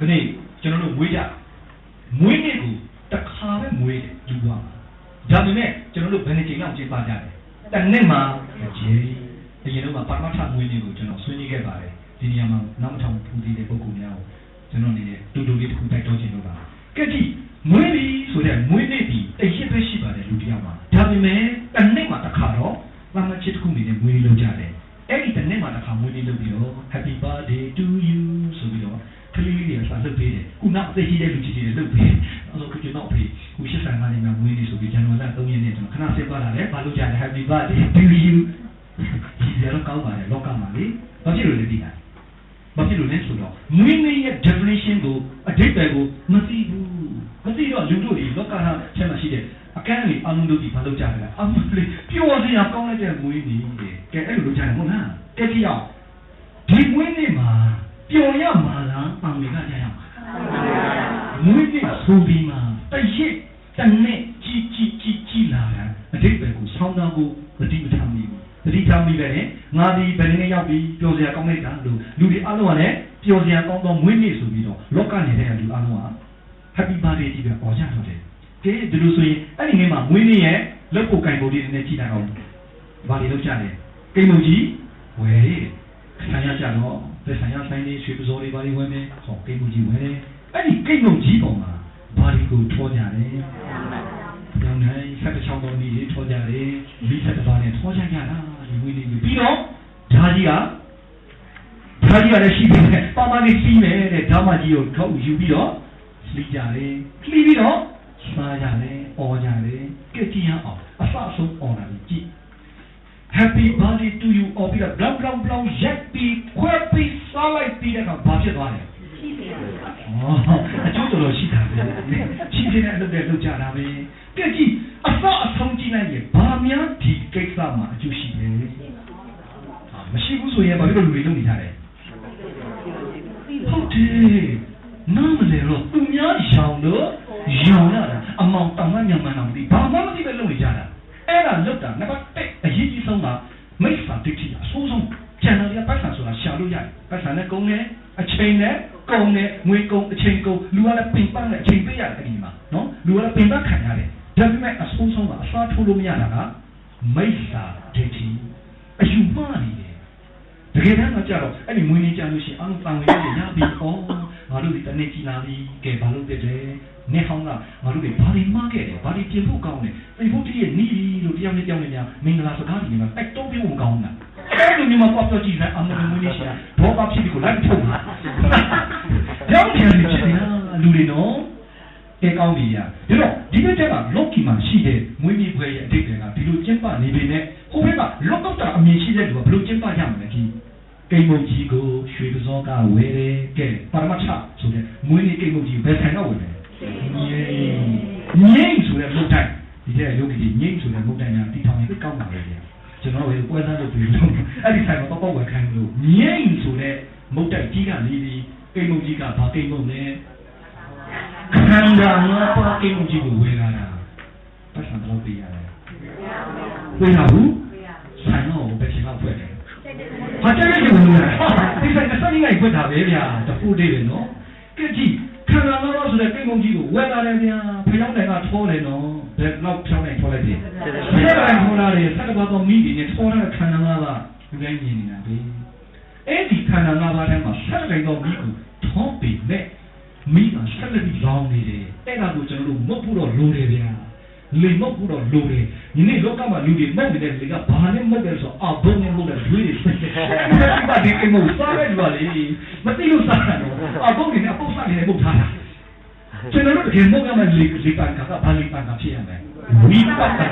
ဒီနေ့ကျွန်တော်တို့မွေးကြမွေးနေ့ကိုတစ်ခါပဲမွေးတယ်လူကဒါပေမဲ့ကျွန်တော်တို့ဘယ်နှချိန်လောက်ကျင်းပကြလဲတနေ့မှာဂျေးအရင်တော့ပါရမတ်ထမွေးနေ့ကိုကျွန်တော်ဆွေးနွေးခဲ့ပါတယ်ဒီနေရာမှာနောက်ထောင်ထူးသေးတဲ့ပုံကူများကိုကျွန်တော်အနေနဲ့တူတူလေးတစ်ခုတိုက်တော့ခြင်းလို့ပါကဲကြည့်မွေးပြီဆိုတဲ့မွေးနေ့ဒီတရစ်ပဲရှိပါတယ်လူတစ်ယောက်မှာဒါပေမဲ့တနေ့မှာတစ်ခါတော့လာမချစ်တစ်ခုနေနဲ့မွေးလို့ကြတယ်အဲ့ဒီတနေ့မှာတစ်ခါမွေးနေ့လုပ်ပြီးတော့ Happy birthday to you ဆိုပြီးတော့ ကလေးလေးတွေဆာလုပ်ပေးတယ်ခုနောက်အသက်ကြီးတဲ့လူကြီးတွေလုပ်ပေးအဲ့လိုကျွန်တော်ဖေခုရှစ်ဆိုင်ကနေမှမွေးနေ့ဆိုပြီးဇန်နဝါရီလ3ရက်နေ့ကျွန်တော်ခဏဆက်ပါလာတယ်ဘာလို့ကြလဲ Happy birthday to you ဒီရတော့ကောင်းပါတယ်လောကမှာလေဘာဖြစ်လို့လဲဒီလားဘာဖြစ်လို့လဲဆိုတော့မွေးနေ့ရဲ့ definition ကိုအဓိပ္ပာယ်ကိုမသိဘူးမသိတော့လူတို့ဒီလောကဟာချက်မှရှိတဲ့အကန့်ကြီးအလုံးတို့ဒီဘာလုပ်ကြလဲအမလေးပျော်စရာကောင်းလိုက်တဲ့မွေးနေ့တဲ့ကဲအဲ့လိုလုပ်ကြတယ်ဟုတ်လားကဲကြည့်အောင်ဒီမွေးနေ့မှာပျော်ရမှာ လားပံတွေကကြရမှာမွေးနေ့ဆိုပြီးမှတရစ်တနဲ့ကြီးကြီးကြီးကြီးလာတာအဓိပ္ပာယ်ကိုဆောင်းသားဖို့မတိမထမီဘူးတတိထားမိပဲနဲ့ငါဒီဘယ်နည်းရောက်ပြီးပျော်စရာကောင်းလိုက်တာလို့လူတွေအလုံးကလည်းပျော်စရာကောင်းသောမွေးနေ့ဆိုပြီးတော့လောကနေတဲ့လူအလုံးက Happy birthday ကြီးပဲပေါ်ကြတော့တယ်ကဲဒီလိုဆိုရင်အဲ့ဒီငယ်မှာမွေးနေ့ရဲ့လက်ကိုကင်ဖို့ဒီနည်းနည်းကြည့်လိုက်အောင်ဘာတွေလုပ်ကြလဲကိမုံကြီးဝယ်ဆိုင်ရကြတော့ ဒီဆိုင်ရဆိုင်လေးရွှေပစိုးလေးဘာတွေဝယ်မယ်ဟောကိမုံကြီးဝယ်တယ်အဲ့ဒီကိမုံကြီးပေါ်မှာဘာတွေကိုထောကြတယ်ပြောင်းနိုင်ဆက်တစ်ချောင်းတော်ကြီးတွေထောကြတယ်မိဆက်တစ်ပါးနဲ့ထောကြကြတာဒီဝင်းနေပြီးတော့ဓာကြီးကဓာကြီးကလည်းရှိပြီနဲ့ပါမလေးစီးမယ်တဲ့ဓာမကြီးကိုထုတ်ယူပြီးတော့လှီးကြတယ်လှီးပြီးတော့စားကြတယ်အော်ကြတယ်ကြည့်ကြည့်ရအောင်အဆအဆုံးအော်တာကြည့် Happy birthday to you အော်ပြီးတော့ blank blank blank ရက်ပြီးခွဲပြီးစားလိုက်ပြီးတဲ့အခါဘာဖြစ်သွားလဲအော်အကျိုးတော်တော်ရှိတာပဲရှိတဲ့အလုပ်တွေလုပ်ကြတာပဲကြည့်ကြည့်အဆအဆုံးကြည့်လိုက်ရင်ဘာများဒီကိစ္စမှာအကျိုးရှိလဲမရှိဘူးဆိုရင်ဘာဖြစ်လို့လူတွေလုပ်နေကြလဲဟုတ်တယ်နားမလဲတော့သူများရောင်တော့ရောင်ရတာအမောင်တောင်မှညံမှန်အောင်ဒီဘာမှမသိပဲလုပ်နေကြတာ အဲ့ဒါလွတ်တာနံပါတ်1အရေးကြီးဆုံးကမိစ္ဆာဒိဋ္ဌိအဆိုးဆုံးကျန်တော်ရပတ်ဆံဆိုတာရှာလို့ရတယ်ပတ်ဆံနဲ့ကုန်းနဲ့အချိန်နဲ့ကုန်းနဲ့ငွေကုန်းအချိန်ကုန်းလူကလည်းပင်ပန်းနဲ့အချိန်ပေးရတယ်အဲ့ဒီမှာနော်လူကလည်းပင်ပန်းခံရတယ်ဒါပေမဲ့အဆိုးဆုံးကအစားထိုးလို့မရတာကမိစ္ဆာဒိဋ္ဌိအယူမှားနေတယ်တကယ်တမ်းတော့ကြတော့အဲ့ဒီမွေးနေကြလို့ရှိရင်အလုံးတန်ဝင်ရရပြီဩ ငါတို့ဒီတနေ့ကြီးလာပြီကဲဘာလုပ်တဲ့လဲနေဟောင်းကငါတို့တွေဘာတွေမှားခဲ့တယ်ဘာတွေပြင်ဖို့ကောင်းတယ်သိဖို့တည်းရဲ့နီးလို့တရားနဲ့ကြောင်းနေများမင်္ဂလာစကားတွေမှာတိုက်တော့ပြောကောင်းတာအဲ့လိုမျိုးမှာပေါ့ပြောကြည့်လိုက်အမှန်မွေးနေရှာဘောပါဖြစ်ပြီးကိုလိုက်ထုတ်တာကြောင်းပြန်ဖြစ်နေတာလူတွေနော်ကဲကောင်းပြီရဒါတော့ဒီဘက်ကလောကီမှာရှိတဲ့မွေးမြဖွယ်ရဲ့အတိတ်တွေကဒီလိုကျင့်ပနေပေမဲ့ဟိုဘက်ကလောကတာအမြင်ရှိတဲ့လူကဘယ်လိုကျင့်ပကြမလဲကြီး ကိမုတ်ကြီးကိုရွှေပစောကဝယ်တယ်ကဲပါရမတ်ချဆိုတဲ့မွေးနေ့ကိမုတ်ကြီးဘယ်ဆိုင်တော့ဝယ်လဲငြိမ်ငြိမ်ဆိုတဲ့မုတ်တိုင်ဒီတဲ့ယောဂီကြီးငြိမ်ဆိုတဲ့မုတ်တိုင်ကတီထောင်ရင်ကောင်းပါလေဗျာကျွန်တော်ဝယ်ပွဲသားလုပ်ပြီးလို့အဲ့ဒီဆိုင်မှာတော့ပေါ့ဝယ်ခိုင်းလို့ငြိမ်ဆိုတဲ့မုတ်တိုင်ကြီးကနေပြီးကိမုတ်ကြီးကဘာကိမုတ်လဲခန္ဓာငါးပါးကိမုတ်ကြီးကိုဝယ်လာတာပတ်စံတော့ပြရတယ်ဝယ်လာဘူး ဒီဆိုင်ကစနေ ngày ဖွင့်တာပဲဗျာတဖူးသေးတယ်နော်ကဲကြည့်ခန္ဓာငါးပါးဆိုတဲ့ကိမုတ်ကြီးကိုဝယ်လာတယ်ဗျာဖျောင်းတယ်ကထောတယ်နော်ဘယ်တော့ဖြောင်းနိုင်ထောလိုက်တယ်ဆက်တိုင်းထောလာတယ်ဆက်တော့တော့မိဒီနဲ့ထောတဲ့ခန္ဓာငါးပါးလူတိုင်းမြင်နေတာပဲအဲ့ဒီခန္ဓာငါးပါးထဲမှာဆက်တိုင်းတော့မိကိုထောပေမဲ့မိကဆက်လက်ပြီးလောင်းနေတယ်အဲ့ဒါကိုကျွန်တော်တို့မဟုတ်ဘူးတော့လိုတယ်ဗျာ လေမဟုတ်ဘူးတော့လိုတယ်ဒီနေ့လောကမှာလူတွေမဟုတ်တဲ့လေကဘာနဲ့မဟုတ်တယ်ဆိုတော့အဘုံနဲ့မဟုတ်တဲ့တွေးတွေဆက်တယ်ဒီပါဒီကိမို့စားရကြလေမသိလို့စားတာတော့အဘုံနဲ့အပုတ်စားနေပုတ်ထားတာကျွန်တော်တို့တကယ်မဟုတ်ကမှလေလေပန်ကကဘာလေပန်ကဖြစ်ရမယ်ဝိပဿနာ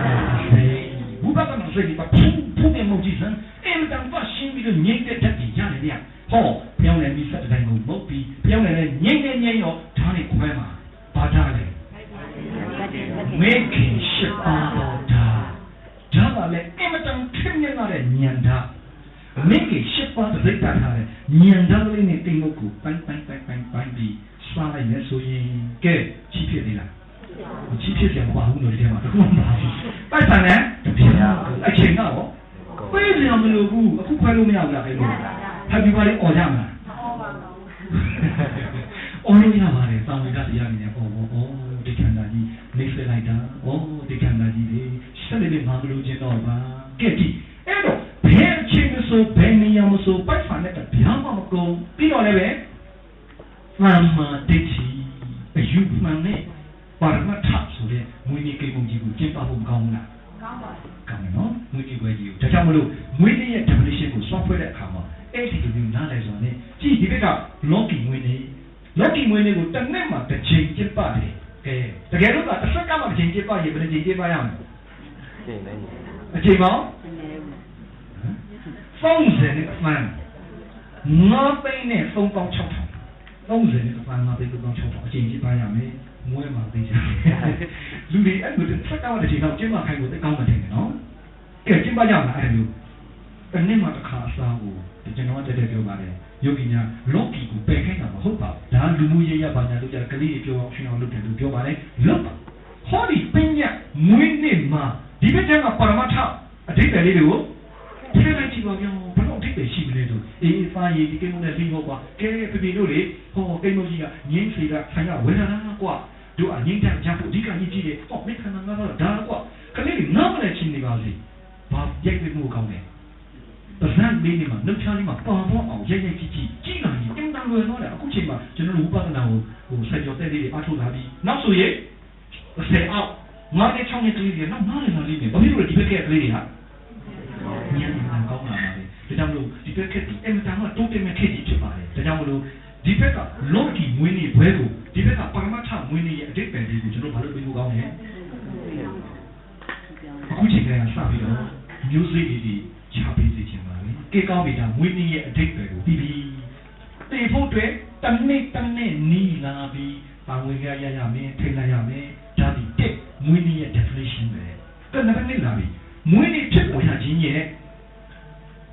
စိတ်ဝိပဿနာစိတ်ကဖူးဖူးနဲ့မဟုတ်ကြည့်စမ်းအင်တန်ပါရှင်းပြီးတော့ငြိမ့်တဲ့တက်ကြီးရတယ်ဗျဟောပြောင်းလဲပြီးဆက်တိုင်းကိုမဟုတ်ပြီးပြောင်းလဲငြိမ့်နေငြိမ့်တော့ဓာတ်နဲ့ခွဲမှာဘာဓာတ်လဲ မေခင်ရှိပါတော့ဓာတ်ဓာတ်ကလည်းအင်မတန်ထင်မြင်လာတဲ့ဉာဏ်ဓာတ်မေခင်ရှိပါတဲ့ဒိတ်တာထားတဲ့ဉာဏ်ဓာတ်လေးနဲ့တိမ်လို့ကိုပိုင်းပိုင်းပိုင်းပိုင်းပိုင်းပြီးစားလိုက်မယ်ဆိုရင်ကဲချီးဖြစ်သေးလားချီးဖြစ်ပြန်ပါဘူးလို့ဒီထဲမှာတခုမှမပါဘူးပိုက်ဆံနဲ့တပြင်းအချိန်ကတော့ပေးစရာမလိုဘူးအခုခွဲလို့မရဘူးလားခင်ဗျာ Happy birthday អော်ကြမလားអအော်လို့ရပါတယ်တာဝန်ကတရားနေနဲ့ပေါ့ပေါ့ဩဒီခန္ဓာကြီး နေဆွဲလိုက်တာဩဒီခန္ဓာကြီးလေဆက်နေနေမှမလို့ခြင်းတော့ပါကဲကြည့်အဲ့တော့ဘယ်အချိန်မဆိုဘယ်နေရာမဆိုပိုက်ဖာနဲ့တပြားမှမကုန်ပြီးတော့လည်းပဲသမ္မာဒိဋ္ဌိအယူမှန်နဲ့ပါရမတ်ထဆိုတဲ့မွေးနေ့ကိမုံကြီးကိုကျင့်ပဖို့ကောင်းလားကောင်းပါဘူးကောင်းတယ်နော်မွေးနေ့ပွဲကြီးကိုဒါကြောင့်မလို့မွေးနေ့ရဲ့ definition ကို software တဲ့အခါမှာအဲ့ဒီလိုမျိုးနားလည်ဆိုရင်ကြည့်ဒီဘက်က logging မွေးနေ့ logging မွေးနေ့ကိုတစ်နှစ်မှာတစ်ချိန်ကျင့်ပါတယ်ကဲ တကယ်လို့ကတစ်စက္ကန့်မှာတစ်ချိန်ကျင့်ပါရင်ဘယ်နှချိန်ကျင့်ပါရမလဲရှင်းနေအချိန်ပေါင်း30နဲ့အမှန်ငါးသိန်းနဲ့3ပေါင်း6000 30နဲ့အမှန်ငါးသိန်း3ပေါင်း6000အချိန်ကျင့်ပါရမယ်မွေးမှာသိကြလူတွေအဲ့လိုတစ်စက္ကန့်မှာတစ်ချိန်တော့ကျင့်ပါခိုင်းဖို့သိကောင်းမှတယ်နော်ကဲကျင့်ပါကြမလားအဲ့လိုတစ်နှစ်မှာတစ်ခါအစားကိုကျွန်တော်တက်တက်ပြောပါတယ် ယောဂီများလောကီကိုပယ်ခိုင်းတာမဟုတ်ပါဘူးဒါလူမှုရေးရပါညာလို့ကြကလေးတွေပြောအောင်ရှင်အောင်လုပ်တယ်လို့ပြောပါတယ်လောပါဟောဒီပညာမွေးနေ့မှာဒီဘက်ကပါရမတ်ထအဓိပ္ပာယ်လေးတွေကိုထည့်လိုက်ကြည့်ပါဗျာဘယ်တော့အဓိပ္ပာယ်ရှိမလဲလို့အေးစာရည်ဒီကိန်းနဲ့ပြီးဟောပါကဲပြပြတို့လေဟောကိန်းမကြီးကငင်းစီကဆိုင်ကဝေဒနာကွာတို့အငင်းတကြဖို့အဓိကကြီးကြီးတယ်ဟောမိခန္ဓာငါတော့ဒါကွာကလေးတွေနားမလဲချင်းနေပါစေဘာရိုက်ပြမှုကောင်းတယ် ပဇန်လေးနေမှာနှုတ်ချလေးမှာပါပေါ်အောင်ရိုက်ရိုက်ကြည့်ကြည့်ကြည့်လာရင်အင်တန်လွယ်တော့တယ်အခုချိန်မှာကျွန်တော်တို့ဝိပဿနာကိုဟိုဆက်ကြောတဲ့လေးတွေအထောက်လာပြီးနောက်ဆိုရင်ဆယ်အောင်ငါးနဲ့6နဲ့ကလေးတွေနောက်နားလည်လာလိမ့်မယ်ဘာဖြစ်လို့လဲဒီဘက်ကကလေးတွေဟာညံ့ညံ့ကောင်းလာပါလေဒါကြောင့်မလို့ဒီဘက်ကဒီအင်တန်ကတိုးတက်မဲ့ခေတ်ကြီးဖြစ်ပါတယ်ဒါကြောင့်မလို့ဒီဘက်ကလော်ကီမွေးနေ့ဘွဲကိုဒီဘက်ကပါရမတ်ထမွေးနေ့ရဲ့အတိတ်ပဲလေးကိုကျွန်တော်ဘာလို့ပြောဖို့ကောင်းလဲအခုချိန်ကစပြီးတော့မျိုးစိတ်တွေချပေးစေချင်ပါလေ ကေကောင်းပြီဒါမွေးနေ့ရဲ့အတိတ်ပဲကိုပြီးပြီးတေဖို့အတွက်တနေ့တနေ့နီးလာပြီးပါဝင်ရရရမယ်ထိလာရမယ်ဒါဒီတက်မွေးနေ့ရဲ့ definition ပဲကနမနေ့လာပြီမွေးနေ့ဖြစ်ပေါ်ရခြင်းရဲ့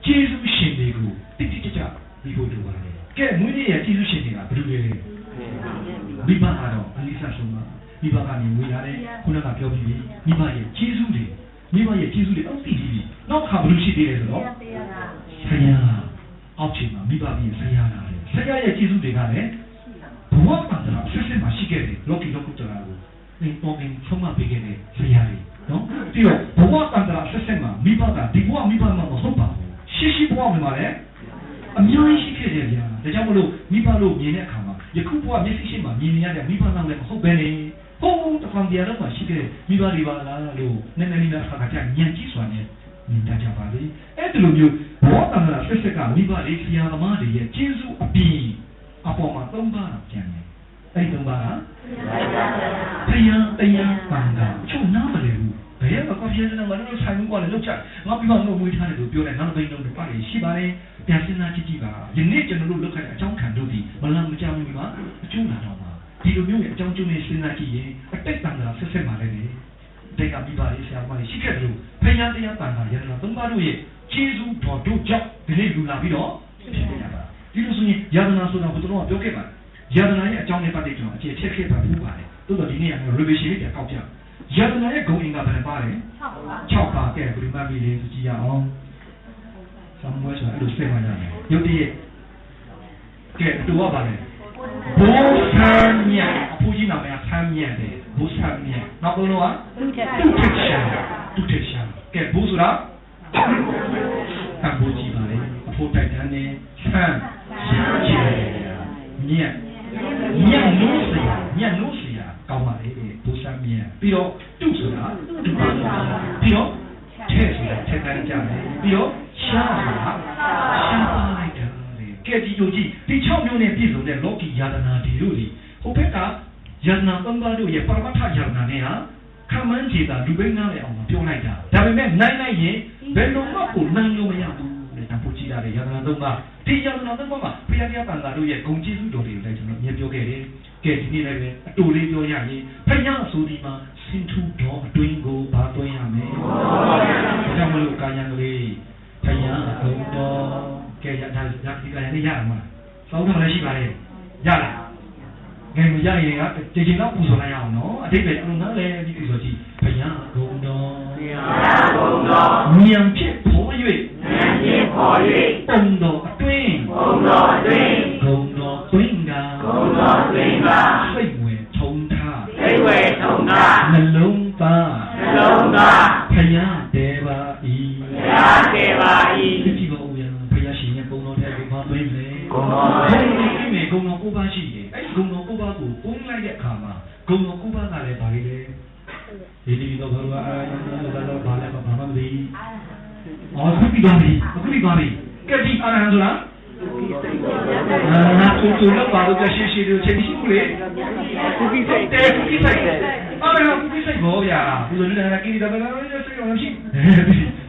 ကျေးဇူးရှင်တွေကိုတိတိကျကျပြီးဖို့လိုပါတယ်ကဲမွေးနေ့ရဲ့ကျေးဇူးရှင်တွေကဘယ်လိုလဲမိဘကတော့အနိစ္စဆုံးပါမိဘကနေဝေလာတဲ့ခုနကပြောပြီးပြီမိဘရဲ့ကျေးဇူးတွေမိဘရဲ့ကျေးဇူးတွေအောက်တည်ပြီးပြီနောက်ခါဘယ်လိုရှိသေးလဲဆိုတော့ ဆရာအောက်ချိန်မှာမိဘပြီးဆရာလာတယ်ဆရာရဲ့ကျေးဇူးတွေကလည်းဘဝတန်တာဆက်ဆက်မှာရှိခဲ့တယ်လောကီလောကုတ္တရာကိုသင်ပေါ်ရင်ဆုံးမပေးခဲ့တဲ့ဆရာတွေနော်ပြီးတော့ဘဝတန်တာဆက်ဆက်မှာမိဘကဒီဘဝမိဘမှာမဟုတ်ပါဘူးရှိရှိဘဝမှာလည်းအများကြီးရှိခဲ့တယ်ဗျာဒါကြောင့်မလို့မိဘလို့မြင်တဲ့အခါမှာယခုဘဝမျက်စိရှိမှမြင်နေရတဲ့မိဘလောက်လည်းမဟုတ်ပဲနေဟုတ်တဖန်တရားတော့မှရှိခဲ့တဲ့မိဘတွေပါလားလို့နည်းနည်းလေးအခါကကြာညံကြည့်စွာနဲ့ မြင်တတ်ကြပါလေအဲ့ဒီလိုမျိုးဘောတန္တရာဆက်ဆက်ကမိဘလေးဆရာသမားတွေရဲ့ကျေးဇူးအပြင်အပေါ်မှာသုံးပါးတော့ကျန်တယ်အဲ့ဒီသုံးပါးကတရားတရားပံကချုပ်နားမလဲဘူးဘယ်ကကော်ဖီနဲ့မလို့ဆိုင်ဘူးကွာလေလောက်ချငါပြမလို့မွေးထားတယ်လို့ပြောတယ်နောက်တစ်ပိတ်လုံးတွေပါလေရှိပါတယ်ပြန်စဉ်းစားကြည့်ကြည့်ပါယနေ့ကျွန်တော်တို့လောက်ခိုင်းအကြောင်းခံလို့ဒီမလန်မကြောက်ဘူးမှာအကျိုးလာတော့မှာဒီလိုမျိုးရဲ့အကြောင်းကျိုးနဲ့စဉ်းစားကြည့်ရင်အတိတ်တန်တာဆက်ဆက်မှာလည်းလေတေကမိ ပါလေးဆရာမလေးရှိခဲ့တယ်လို့ဖယားတရားတန်တာရတနာသုံးပါးတို့ရဲ့ကျေးဇူးတော်တို့ကြောင့်ဒီနေ့လူလာပြီးတော့ဖြစ်နေရပါဒီလိုဆိုရင်ယာဒနာဆိုတာဘုတော်ကပြောခဲ့ပါယာဒနာရဲ့အကြောင်းနဲ့ပတ်သက်ကျွန်တော်အခြေချက်ခဲ့ပါဘူးပါတယ်တိုးတော့ဒီနေ့က revision လေးပြန်ကောက်ပြယာဒနာရဲ့ဂုဏ်အင်္ဂါဘယ်နှပါလဲ6ပါကဲဘယ်လိုမှမလေးကြည့်ရအောင်ဆမ်မွေးဆိုအဲ့လိုစိတ်မှရတယ်ရုပ်တည်းကဲတူရပါလေ ဘိုးဆန်းမြတ်အဖိုးကြီးနာမည်ဆန်းမြတ်တယ်ဘိုးဆန်းမြတ်နောက်ဆုံးတော့တုထက်ရှာတုထက်ရှာကဲဘိုးဆိုတာအဖိုးကြီးပါလေအဖိုးတိုက်တန်းနေဆန်းရှာချေမြတ်မြတ်လို့စရာမြတ်လို့စရာကောင်းပါလေဘိုးဆန်းမြတ်ပြီးတော့တုဆိုတာတုပါပြီးတော့ထဲဆိုတာထက်တန်းကြတယ်ပြီးတော့ရှာဆိုတာရှာပါလိုက်တယ် ကဲဒီယုံကြည်ဒီ6မျိုးနဲ့ပြည့်စုံတဲ့လောကီယာတနာဒီတို့ဒီဟိုဘက်ကယန္နာပန်းပါတို့ရဲ့ပရမတ္ထယန္နာနဲ့ဟာခံမှန်းခြေတာလူပိန်းနားလေအောင်ပြောလိုက်တာဒါပေမဲ့နိုင်နိုင်ရင်ဘယ်လိုမှကိုနိုင်လို့မရဘူးလေတပူကြည့်ရတဲ့ယန္နာသုံးပါဒီယန္နာသုံးပါမှာဘုရားတရားပန္နာတို့ရဲ့ဂုံကျေးဇူးတော်တွေကိုလည်းကျွန်တော်မြင်ပြောခဲ့တယ်ကဲဒီနေ့လည်းပဲအတူလေးပြောရရင်ဖယားဆိုဒီမှာစင်ထူတော်အတွင်းကိုဘာတွင်းရမယ်ဒါကြောင့်မလို့ကာယံကလေးဖယားဂုံတော် ကဲရတာရဒီကလည်းရမှာစောင်းတော်လည်းရှိပါလေရလားငယ်မရရင်ကကြည်ကြည်တော့ပူဇော်လိုက်ရအောင်နော်အတိတ်ပဲအလုံးသားလည်းဒီပူဇော်ကြည့်ဘုရားဂုံတော်ဘုရားဂုံတော်ဉာဏ်ဖြင့်ပေါ်၍ဉာဏ်ဖြင့်ပေါ်၍ပုံတော်အတွင်းပုံတော်အတွင်းဂုံတော်တွင်ကဂုံတော်တွင်ပါစိတ်ဝင်ထုံထားစိတ်ဝေထုံသာနှလုံးသားနှလုံးသားဖယား သွားပြီအခုပြီးသွားပြီကဲဒီအာရဏဆိုတာအာသူသူတော့ဘာလို့ကြရှိရှိလို့ချက်ရှိဘူးလေခုပြီးစိတ်တယ်ခုပြီးစိတ်အာရဏခုပြီးစိတ်ဘောဗျာဒီလိုနဲ့ကိစ္စဘာလဲစိတ်ရောမရှိ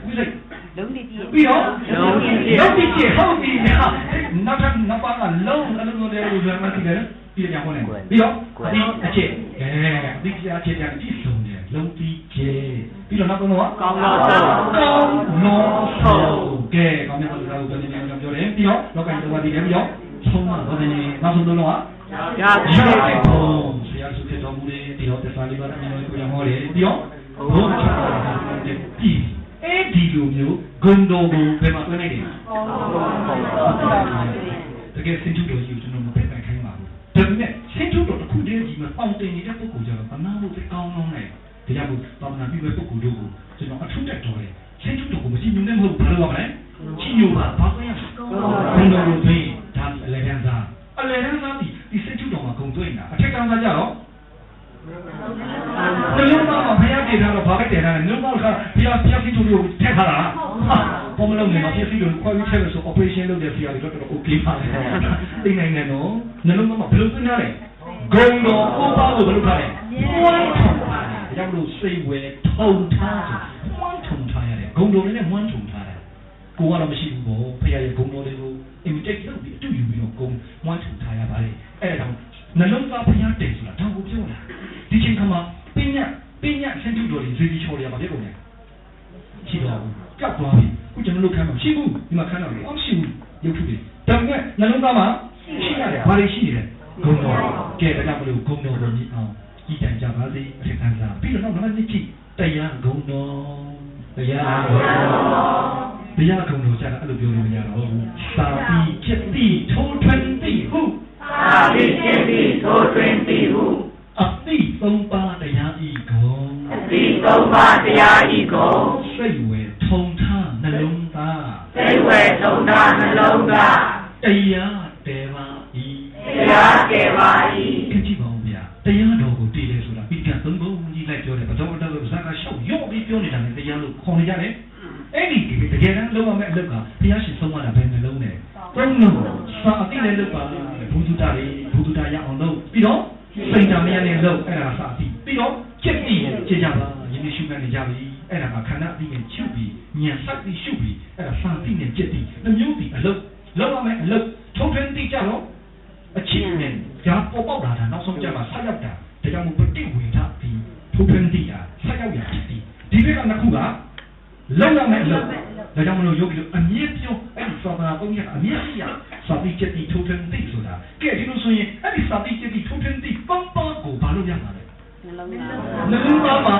ခုစိတ်လုံးလေးပြည့်ပြီးတော့လုံးပြီးပြဟုတ်ပြီနောက်ထပ်နောက်ပါကလုံးအလုံးတွေလို့ပြောမှသိတယ်ပြီးရအောင်လေပြီးတော့ဒီအချက်အဲဒီအချက်ကြကြည့်ဆုံး တယ်လုံးပြီးကျပြီးတော့နောက်တော့ကောင်းတော့ဆုံးကောင်းနော်ဆုံးကဲကောင်းမြတ်စွာဘုရားကိုပြန်ပြန်ပြောတယ်ပြီးတော့လောကကြီးတော်ပြီးတယ်ပြီးတော့ဆုံးမတော်တယ်နောက်ဆုံးတော့ရာရာကေဇိုဆရာစုဖြစ်တော်မူတဲ့ဒီတော့တစ္ဆာလေးပါးအမြင်ကိုရဟောတယ်ပြီးတော့ဘုရားချတာတဲ့ပြီးအဲ့ဒီလိုမျိုးဂုံတော်ကိုဘယ်မှာတွဲနေတယ်တကယ်စင်ကျူတော်ကြီးကိုကျွန်တော်မဖက်ခိုင်းပါဘူးဒါပေမဲ့စင်ကျူတော်တစ်ခုတည်းကြီးမှာပေါင်တင်နေတဲ့ပုဂ္ဂိုလ်ကြတော့အနာဖို့ကောင်းကောင်းနဲ့ ဒါကြောင့်သာမဏေပြုတဲ့ပုဂ္ဂိုလ်တို့ကိုကျွန်တော်အထုတက်တော်တယ်စင်ကျူတော်ကိုမကြည့်ညွန်းနဲ့မဟုတ်ဘာလို့လဲကြည့်ညိုပါဘာခွင့်ရဂုံတော်ကိုတွင်းဒါအလေတန်းစားအလေတန်းစားဒီဒီစင်ကျူတော်မှာဂုံတွင်းတာအထက်ကန်းစားကြတော့နှလုံးသားမှာဖျားတည်ထားတော့ဘာပဲတည်ထားလဲနှလုံးသားကဖျားဖျားစီတို့ကိုထက်ထားတာဟာပေါ်မလုံးနေမှာဖျားစီတို့ခွဲပြီးချက်လို့ဆို operation လုပ်တဲ့ဆရာတွေတော့တော်တော် okay ပါလေသိနိုင်တယ်နော်နှလုံးသားမှာဘယ်လိုသွင်းထားလဲဂုံတော်ဥပ္ပါကိုဘယ်လိုထားလဲဝမ်းထုံထားတ ယ်ဒါကြောင့်လို့စိတ်ဝဲထုံထားဆိုဝမ်းထုံထားရတယ်ဂုံတော်လည်းဝမ်းထုံထားတယ်ကိုကတော့မရှိဘူးပေါ့ဖခင်ရဲ့ ဘူးသာတိจิตတိထိုးထွန်းတိဟု သာတိจิตတိထိုတွင်တိဟု အတိသုံးပါးတရားဤဂုံ အတိသုံးပါးတရားဤကို စိတ်ဝဲထုံထားနှလုံးသား စိတ်ဝေထုံသာနှလုံးသား တရားတေပါဤ တရားကေပါ၏ ခကြည့်ပါဦးဗျာတရားတော်ကိုတည်တယ်ဆိုတာပိဋကသုံးပုံကြီးလိုက်ပြောတယ်ဘတော်တော်ကဇာကရှောက်ရော့ပြီးပြောနေတာနဲ့တရားလို့ခေါ်နေကြတယ် အဲ့ဒီတကယ်တမ်းလုံးဝမဲ့အလုပ်ကဘုရားရှင်ဆုံးမတာဘယ်နှလုံးနဲ့သုံးလုံးစာအတိနဲ့လုပ်ပါလို့ဘုဒ္ဓတာလေးဘုဒ္ဓတာရအောင်လုပ်ပြီးတော့စိတ်ဓာတ်မရနဲ့လုပ်အဲ့ဒါစာအတိပြီးတော့ချက်ပြီးခြေကြပါယနေ့ရှုမှတ်နေကြပြီအဲ့ဒါကခန္ဓာအတိနဲ့ချုပ်ပြီးဉာဏ်စက်ပြီးရှုပြီးအဲ့ဒါစာအတိနဲ့ချက်ပြီးနှမျိုးပြီးအလုပ်လုံးဝမဲ့အလုပ်ထုံးထွင်းသိကြတော့အချင်းနဲ့ဂျာပေါ်ပေါက်လာတာနောက်ဆုံးကြမှာဆက်ရောက်တာဒါကြောင့်မပฏิဝေဒဒီထုံးထွင်းသိတာဆက်ရောက်ရဖြစ်ဒီဒီဘက်ကနှစ်ခုက လုံရမယ်လုံဒါကြောင့်မလို့ယောဂီတို့အမြင့်ပြောအဲ့ဒီသောတာပုံရအမြင့်ရစာတိချက်တိထိုးထွင်းတိဆိုတာကဲဒီလိုဆိုရင်အဲ့ဒီစာတိချက်တိထိုးထွင်းတိပန်းပန်းကိုဘာလို့ရမှာလဲနှလုံးသားနှလုံးသားမှာ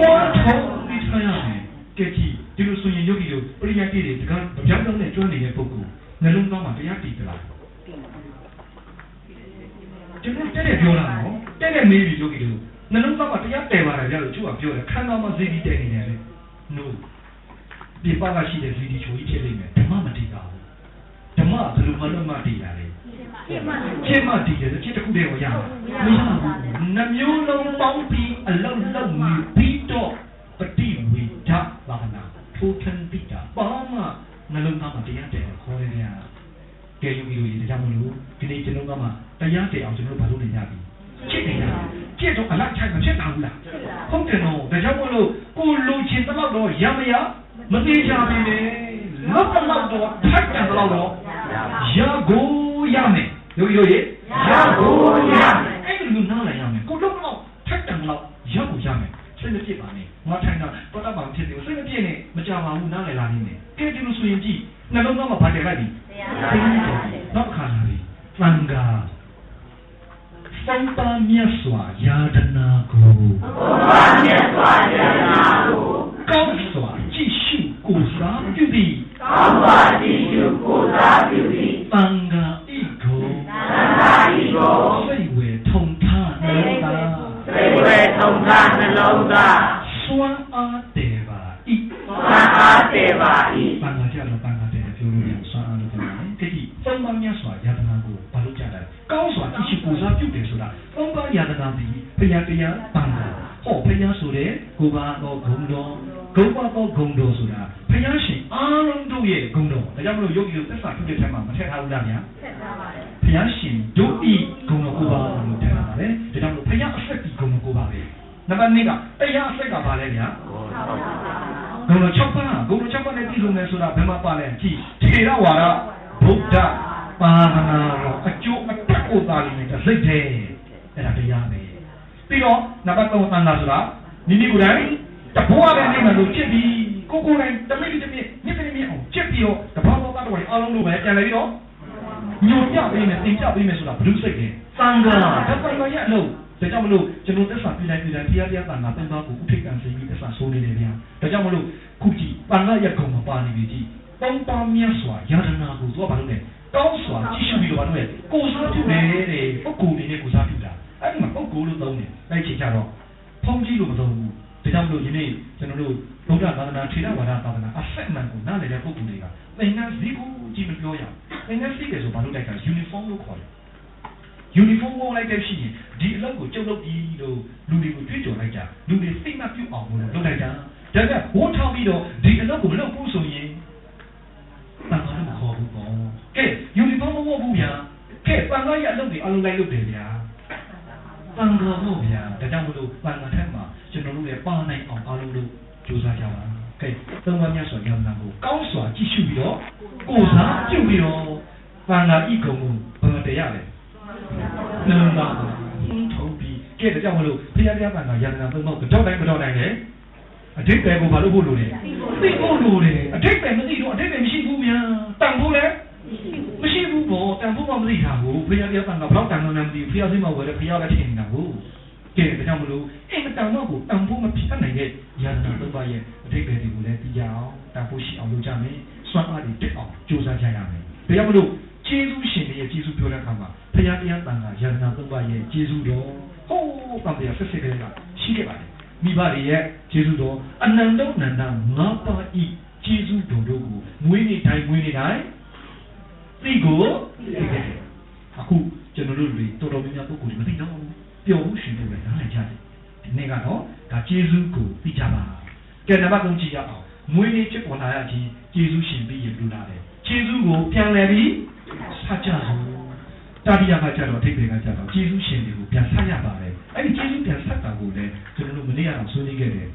ပေါ်ထုံးပြီးထားရမယ်ကဲကြည့်ဒီလိုဆိုရင်ယောဂီတို့ပရိယတ်တိတွေတကားကြောင်းကြောင်းနဲ့ကျွမ်းနေတဲ့ပုဂ္ဂိုလ်နှလုံးသားမှာတရားတည်သလားကျွန်တော်တဲ့တဲ့ပြောတာနော်တဲ့တဲ့မေးပြီးလုပ်ကြည့်လို့နှလုံးသားမှာတရားတည်ပါတယ်ကြလို့သူကပြောတယ်ခန္ဓာမှာဇေဒီတည်နေတယ်လေ no ဒီပါကရှိတဲ့ဇေဒီချိုကြီးဖြစ်နေမယ်ဓမ္မမတည်တာဘူးဓမ္မဘယ်လိုမှလုံးမတည်တာလဲဖြစ်မှတည်တယ်ဖြစ်တစ်ခုတည်းကိုရမှာမရဘူးနှမျိုးလုံးပေါင်းပြီးအလုံးလုံးနေပြီးတော့ပฏิဝေဒဘာနာထိုးထန်တိတာဘာမှနှလုံးသားမှာတရားတည်တယ်ခေါ်တယ်ညာကဲယူပြီးလို့ဒီကြောင့်မလို့ဒီနေ့ကျွန်တော်ကမှတရားတည်အောင်ကျွန်တော်ဘာလုပ်နေကြပြီချစ်နေတာချစ်တော့အလိုက်ချိုက်မဖြစ်တာဘူးလားဟုတ်တယ်နော်ဒါကြောင့်မလို့ကိုလူချင်းတော့တော့ရမရ မသေးချာပြီလေလောက်တော့တော့ထိုက်တယ်တော့တော့ရကိုရမယ်ရိုးရိုးရေရကိုရမယ်အဲ့ဒီလိုနားလည်ရမယ်ကိုလုံးတော့ထိုက်တယ်တော့ရကိုရမယ်စိတ်မပြစ်ပါနဲ့ငါထိုင်တာတော့တော့မှဖြစ်တယ်စိတ်မပြစ်နဲ့မကြပါဘူးနားလည်လာနေတယ်ကဲဒီလိုဆိုရင်ကြည့်နှလုံးသားမှာဗာတယ်လိုက်ပြီနောက်ခါလာပြီသံဃာစံပါမြတ်စွာယာဒနာကိုဘုရားမြတ်စွာဘုရားကိုကောင်းစွာကြည့်ရှုကိုးစားပြုသည်ကောင်း စွာကြည်ရှုကိုးစားပြုသည်သံဃာဤကိုသံဃာဤကိုစိတ်ဝေထုံနှလုံးသားစွမ်းအားတယ်ပါဤစွမ်းအားတည်ပါ၏ပန်ကာကြတော့ပန်ကာတယ်ပြောလို့ရအောင်စွမ်းအားလို့ပြောတယ်တတိသုံးပါးမြတ်စွာယတနာကိုဘာလို့ကြတာလဲကောင်းစွာကြည့်ရှိပူဇော်ပြုတယ်ဆိုတာသုံးပါးယတနာပြီးဘုရားတရားပန်ကာဟောဘုရားဆိုတဲ့ကိုပါတော့ဂုံတော်ဂုံပါတော့ဂုံတော်ဆိုတာဘုရားရှင်အားလုံးတို့ရဲ့ဂုံ တော်ဒါကြောင့်မလို့ယောဂီတို့သစ္စာပြုတဲ့ထဲမှာမထည့်ထားဘူးလားဗျာဘုရားရှင်တို့ဤဂုဏ်တော်ကိုပါလို့ပြောတာပါလေဒါကြောင့်လို့ဘုရားအဆက်ဒီဂုဏ်တော်ကိုပါပဲနံပါတ်2ကတရားအဆက်ကပါလဲဗျာဂုဏ်တော်6ပါးဂုဏ်တော်6ပါးနဲ့ပြည့်စုံတယ်ဆိုတာဘယ်မှာပါလဲကြည့်ထေရဝါဒဗုဒ္ဓပါဏာရောအကျိုးအတက်ကိုသာလိမ့်မယ်စိတ်တယ်အဲ့ဒါတရားပဲပြီးတော့နံပါတ်3သံဃာဆိုတာမိမိကိုယ်တိုင်တဘွားနဲ့နေမှလို့ဖြစ်ပြီး ကိုကိုယ်တိုင်တမိတ်တမိတ်မြစ်တမိတ်အောင်ဖြစ်ပြီးတော့တဘောတော်တော်အားလုံးလိုပဲပြန်လဲပြီးတော့ညွန်ပြပေးမယ်တင်ပြပေးမယ်ဆိုတာဘယ်လိုစိတ်လဲသံဃာဒါသံဃာရဲ့အလုပ်ဒါကြောင့်မလို့ကျွန်တော်သက်စာပြည်တိုင်းပြည်တိုင်းတရားတရားသံဃာသုံးပါးကိုဥထိတ်ကံစိတ်ပြီးသက်စာဆိုးနေတယ်ဗျာဒါကြောင့်မလို့ခုကြည့်သံဃာရဲ့ခုံမပါနေပြီကြည့်တောင်းပါမြတ်စွာယန္တနာကိုသူကဘာလုပ်လဲတောင်းစွာကြည့်ရှုပြီးတော့ဘာလုပ်လဲကိုစားပြုတယ်တဲ့ပုဂ္ဂိုလ်နေနဲ့ကိုစားပြုတာအဲ့ဒီမှာပုဂ္ဂိုလ်လို့သုံးတယ်အဲ့ဒီချိန်ကျတော့ဖုံးကြီးလို့မသုံးဘူး ဒါကြောင့်မလို့ယနေ့ကျွန်တော်တို့ဗုဒ္ဓဘာသာနာထေရဝါဒသာသနာအဆက်အမှန်ကိုနားလည်တဲ့ပုဂ္ဂိုလ်တွေကသင်္ကန်းစည်းကိုကြည့်မပြောရဘူးသင်္ကန်းစည်းတယ်ဆိုဘာလို့တိုက်တာ uniform လို့ခေါ်တယ် uniform ဝလိုက်တဲ့ရှိရင်ဒီအလုပ်ကိုကျုပ်လုပ်ပြီးလို့လူတွေကိုကြွေးကြော်လိုက်ကြလူတွေစိတ်မပြုတ်အောင်လို့လုပ်လိုက်တာဒါကဝတ်ထောက်ပြီးတော့ဒီအလုပ်ကိုမလုပ်ဘူးဆိုရင်တန်ခါလည်းမခေါ်ဘူးပေါ့ကဲ uniform မဝတ်ဘူးဗျာကဲတန်ခါရအလုပ်တွေအလုံးလိုက်လုပ်တယ်ဗျာတန်ခါဟုတ်ဗျာဒါကြောင့်မလို့တန်ခါထက်မှာ ကျွန်တော်တို့ရဲ့ပါနိုင်အောင်အားလုံးလို့ကြိုးစားကြပါကဲသုံးပါးများစွာညောင်းတာကိုကောင်းစွာကြည့်ရှုပြီးတော့ကိုယ်စားပြုပြီးတော့တန်ခါဤကုံကိုဘယ်မှာတရားလဲနှလုံးသားကိုထုံးပြီးကဲဒါကြောင့်မလို့ဘုရားတရားပန်ကယန္တနာသုံးဖို့ကြောက်တိုင်းမကြောက်တိုင်းလေအတိတ်ပဲကိုဘာလို့ဖို့လိုလဲသိဖို့လိုတယ်အတိတ်ပဲမသိတော့အတိတ်ပဲမရှိဘူးများတန်ဖို့လဲမရှိဘူးပေါ့တန်ဖို့မှမသိတာဘူးဘုရားတရားပန်ကဘလောက်တန်လို့လည်းမသိဘူးဘုရားစိတ်မှာဝယ်တယ်ဘုရားလည်းထင်နေတာဘူး ကဲဒါကြောင့်မလို့အိမ်မတန်တော့ကိုတန်ဖို့မဖြစ်နိုင်တဲ့ယန္တနာသုံးပါရဲ့အတိတ်ပဲတွေကိုလည်းသိကြအောင်တန်ဖို့ရှိအောင်လုပ်ကြမယ်စွမ်းအားတွေတက်အောင်ကြိုးစားကြရမယ်ဒါကြောင့်မလို့ကျေးဇူးရှင်တွေရဲ့ကျေးဇူးပြောတဲ့အခါမှာဘုရားတရားတန်ခါယန္တနာသုံးပါရဲ့ကျေးဇူးတော်ဟိုးတန်တရားဆက်ဆက်ကလေးကရှိခဲ့ပါတယ်မိဘတွေရဲ့ကျေးဇူးတော်အနန္တနန္ဒငါးပါးဤကျေးဇူးတော်တို့ကိုမွေးနေ့တိုင်းမွေးနေ့တိုင်းသိကိုသိခဲ့တယ်အခုကျွန်တော်တို့တွေတော်တော်များများပုဂ္ဂိုလ်တွေမသိတော့ဘူး ပျော်မှုရှင်တွေလည်းနားလည်ကြတယ်ဒီနေ့ကတော့ဒါကျေးဇူးကိုသိကြပါကဲနံပါတ်3ကြည့်ရအောင်မွေးနေ့ဖြစ်ပေါ်လာရခြင်းကျေးဇူးရှင်ပြီးရင်လူလာတယ်ကျေးဇူးကိုပြန်လည်ပြီးဆက်ကြစို့တတိယကကြတော့အထိပ္ပယ်ကကြတော့ကျေးဇူးရှင်တွေကိုပြန်ဆက်ရပါမယ်အဲ့ဒီကျေးဇူးပြန်ဆက်တာကိုလည်းကျွန်တော်တို့မနေ့ကတော့ဆွေးနွေးခဲ့တယ်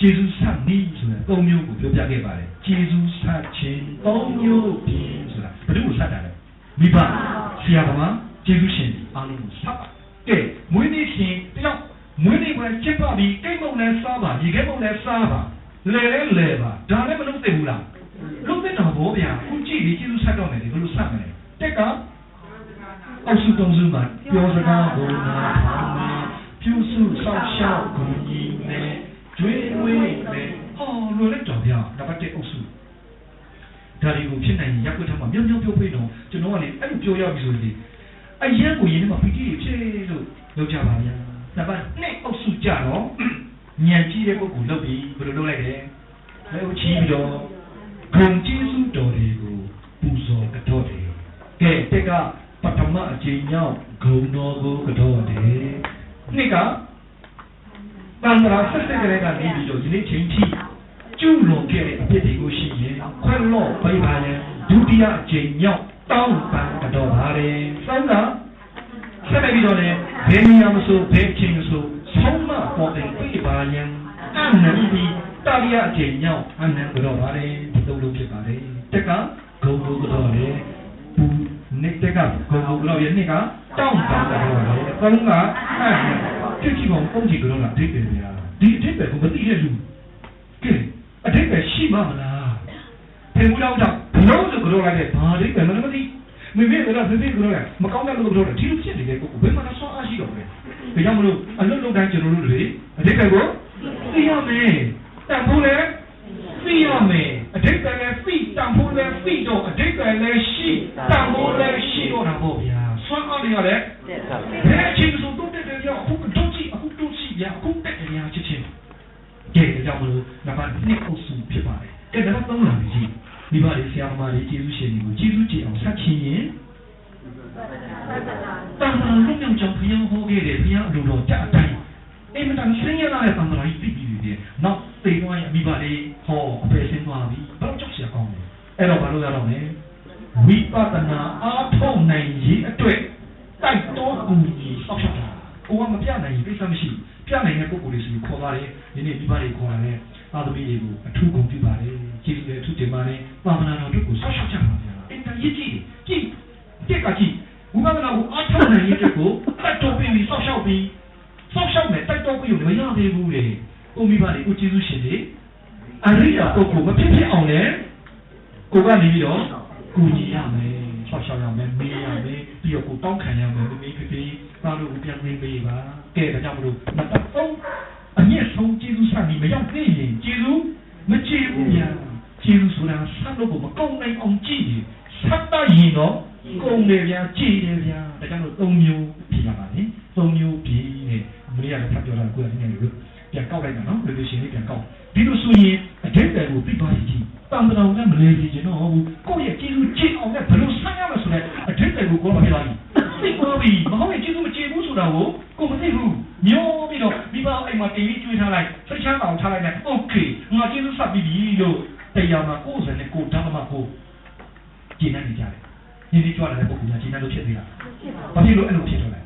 ကျေးဇူးဆက်နည်းဆိုတဲ့သုံးမျိုးကိုပြောပြခဲ့ပါတယ်ကျေးဇူးဆက်ခြင်းသုံးမျိုးပြင်ဆိုတာဘယ်လိုကိုဆက်တာလဲမိဘဆရာသမားကျေးဇူးရှင်တွေအားလုံးကိုဆက်ပါ ကဲမွေးနေ့ရှင်တယောက်မွေးနေ့ပွဲကျင်းပပြီးကိတ်မုံနဲ့စားပါရေခဲမုံနဲ့စားပါလဲလဲလဲပါဒါလည်းမလုပ်သင့်ဘူးလားလုပ်သင့်တော့ဘောဗျာခုကြည့်ဒီကျေးဇူးဆက်တော့မယ်ဒီဘယ်လိုဆက်မလဲတက်ကအောက်စုတုံးစုမှာပြောစကားကိုနားထောင်နေပြုစုဆောက်ရှောက်ကိုကြီးနေကျွေးဝေးနေဟောလိုလိုက်တော့ဗျာနံပါတ်1အုပ်စုဒါတွေကိုဖြစ်နိုင်ရင်ရပ်ကွက်ထမှာမြောင်မြောင်ပြောဖိတော့ကျွန်တော်ကလေအဲ့လိုပြောရပြီဆိုရင် အရင်ကိုရင်းထဲမှာပီတိဖြစ်လို့လုပ်ကြပါဗျာနံပါတ်2အုပ်စုကြတော့ညံကြီးတဲ့ပုဂ္ဂိုလ်လုပ်ပြီးဘယ်လိုလုပ်လိုက်လဲလဲဦးချီးပြီးတော့ဂုံကျေးဇူးတော်တွေကိုပူဇော်ကတော့တယ်ကဲတက်ကပထမအချိန်ညောင်းဂုံတော်ကိုကတော့တယ်နှစ်ကတန်ត្រာဆက်ဆက်ကလေးကနေပြီးတော့ဒီနေ့ချိန်ထိကျူးလွန်ခဲ့တဲ့အပြစ်တွေကိုရှိရင်ခွဲလော့ပေးပါလေဒုတိယအချိန်ညောင်း တောင်းပန်ကတော့ပါတယ်စောင်းကဆက်ပြီးတော့လည်းဘယ်နေရာမဆိုဘယ်အချိန်မဆိုဆုံးမပေါ်တယ်ပြပါရန်အနန္တိတတိယအချိန်ညောင်းအနန္တကတော့ပါတယ်ဒီသုံးလုံးဖြစ်ပါတယ်တက်ကဂုံကိုကတော့လေပူနှစ်တက်ကဂုံဂုံလောက်ရဲ့နှစ်ကတောင်းပန်တယ်ဟုတ်တယ်။သုံးကအဲ့ချစ်ချီကောင်ပုံချီကတော့လားအဓိပ္ပာယ်များဒီအဓိပ္ပာယ်ကိုမသိတဲ့လူကဲအဓိပ္ပာယ်ရှိမှမလား။ဖေဘူးတော့တော့ ဘလို့ဆိုကြောလိုက်တဲ့ဘာအဓိပ္ပာယ်မှမသိမိမိကတော့ဖိဖိကြောလိုက်မကောင်းတဲ့လူကြောလိုက်ဒီလိုဖြစ်နေတဲ့ကိုဘယ်မှာဆောင်းအားရှိတော့လဲ။ဒါကြောင့်မလို့အလွတ်လုံးတိုင်းကျွန်တော်တို့တွေအဓိပ္ပာယ်ကိုသိရမယ်။တန်ဖိုးလဲသိရမယ်အဓိပ္ပာယ်လည်းသိတန်ဖိုးလည်းသိတော့အဓိပ္ပာယ်လည်းရှိတန်ဖိုးလည်းရှိတော့တာပေါ့ဗျာဆွမ်းအားတွေကလည်းဘယ်အချိန်ဆိုတော့တဲ့တဲ့ရောက်အခုတို့ကြည့်အခုတို့ကြည့်ဗျကအခုတက်ကြရချစ်ချင်းကဲဒါကြောင့်မလို့နံပါတ်2အုပ်စုဖြစ်ပါတယ်ကဲနံပါတ်3လာပြီကြီး မိဘတွေဆရာမတွေကျေးဇူးရှင်တွေကိုကျေးဇူးတင်အောင်ဆက်ချင်ရင်တမ္မာလုံးမြောက်ကြောင့်ဘုရားဟောခဲ့တယ်ဘုရားအလိုတော်ကြအတိုင်းအင်မတန်ဆင်းရဲတဲ့တမ္မာကြီးသိပြီးပြီ။နောက်သိသွားရင်မိဘတွေဟောအပယ်ဆင်းသွားပြီ။ဘာလို့ကြောက်စရာကောင်းလဲ။အဲ့တော့ဘာလို့ရတော့လဲ။ဝိပဿနာအားထုတ်နိုင်ရေးအတွက်တိုက်တွန်းကူညီဆောက်ရှောက်တာ။ကိုကမပြနိုင်ရင်ပြဿနာမရှိဘူး။ပြနိုင်တဲ့ပုဂ္ဂိုလ်တွေဆိုခေါ်ပါတယ်။ဒီနေ့မိဘတွေခေါ်တယ်။သာသမီတွေကိုအထူးဂုဏ်ပြုပါတယ် ကိုကျေးဇူးရှင်လေအရိယာပုဂ္ဂိုလ်မဖြစ်ဖြစ်အောင်လေကိုကနေပြီးတော့ကူညီရမယ်ဆောက်ရှောက်ရမယ်မေးရမယ်ပြီးတော့ကိုတောင်းခံရမယ်မေးဖြစ်ပြီးသားတို့ကိုပြန်သိပေးပါကဲဒါကြောင့်မလို့မတတ်ဆုံးအမြင့်ဆုံးကျေးဇူးဆန်ပြီးမရောက်သေးရင်ကျေးဇူးမကျေဘူးဗျာကျေးဇူးဆိုတာဆက်လို့ကိုမကောင်းနိုင်အောင်ကြည့်ရင်ဆက်တတ်ရင်တော့ကုန်တယ်ဗျာကြည်တယ်ဗျာဒါကြောင့်လို့၃မျိုးဖြစ်ရပါလေ၃မျိုးပြည်နဲ့မင်းရလည်းဖတ်ပြောတာကိုယ်ကလည်းလို့ ပြန်ကောက်လိုက်တာနော် relation လေးပြန်ကောက်ဒီလိုဆိုရင်အတိတ်တန်ကိုပြပါစီကြီးတန်တရာနဲ့မလဲစီခြင်းတော့ဘူးကိုယ့်ရဲ့ကျေးဇူးကျေအောင်နဲ့ဘယ်လိုဆက်ရမလဲဆိုတဲ့အတိတ်တန်ကိုကိုယ်မဖြစ်လာဘူးသိပါပြီမဟုတ်ရင်ကျေးဇူးမကျေဘူးဆိုတာကိုကိုယ်မသိဘူးမျောပြီးတော့မိဘအိမ်မှာတီဗီကျွေးထားလိုက်ဆက်ချမ်းတောင်ထားလိုက်နဲ့ okay ငါကျေးဇူးဆက်ပြီးပြီလို့တရားမှာကိုယ်စံနဲ့ကိုယ်ဓမ္မကိုကျေနပ်နေကြတယ်ညီလေးကြွလာတဲ့ပုဂ္ဂိုလ်များကျေနပ်လို့ဖြစ်သေးလားဘာဖြစ်လို့အဲ့လိုဖြစ်တော့လဲ